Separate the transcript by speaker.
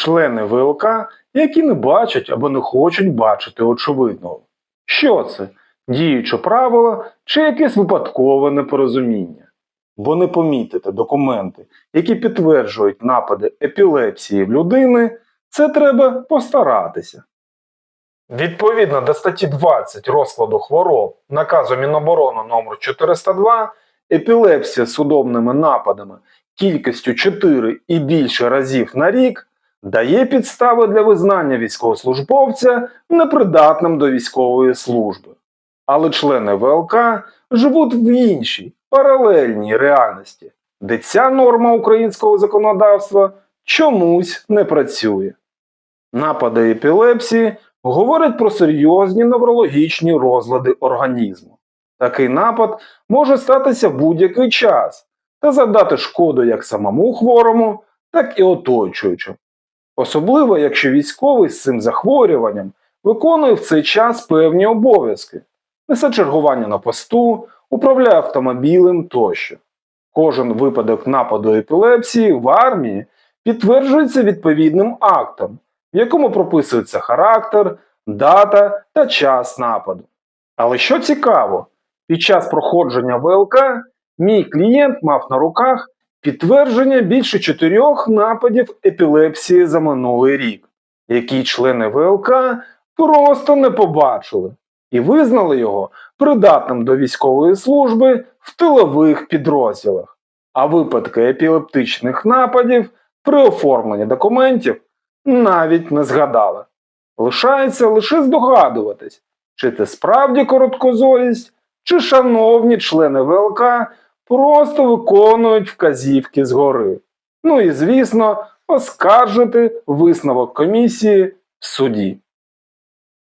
Speaker 1: члени ВЛК, які не бачать або не хочуть бачити очевидного. Що це? Діюче правило чи якесь випадкове непорозуміння? Бо не помітити документи, які підтверджують напади епілепсії в людини, це треба постаратися. Відповідно до статті 20 розкладу хвороб наказу Міноборони номер 402 епілепсія з судомними нападами кількістю 4 і більше разів на рік дає підстави для визнання військовослужбовця непридатним до військової служби. Але члени ВЛК живуть в іншій, паралельній реальності, де ця норма українського законодавства чомусь не працює. Напади епілепсії говорять про серйозні неврологічні розлади організму. Такий напад може статися в будь-який час та завдати шкоду як самому хворому, так і оточуючим. Особливо, якщо військовий з цим захворюванням виконує в цей час певні обов'язки, несе чергування на посту, управляє автомобілем тощо. Кожен випадок нападу епілепсії в армії підтверджується відповідним актом, в якому прописується характер, дата та час нападу. Але що цікаво, під час проходження ВЛК мій клієнт мав на руках підтвердження більше чотирьох нападів епілепсії за минулий рік, які члени ВЛК просто не побачили і визнали його придатним до військової служби в тилових підрозділах. А випадки епілептичних нападів при оформленні документів навіть не згадали. Лишається лише здогадуватись, чи це справді короткозорість, чи шановні члени ВЛК просто виконують вказівки згори. Ну і звісно, оскаржити висновок комісії в суді.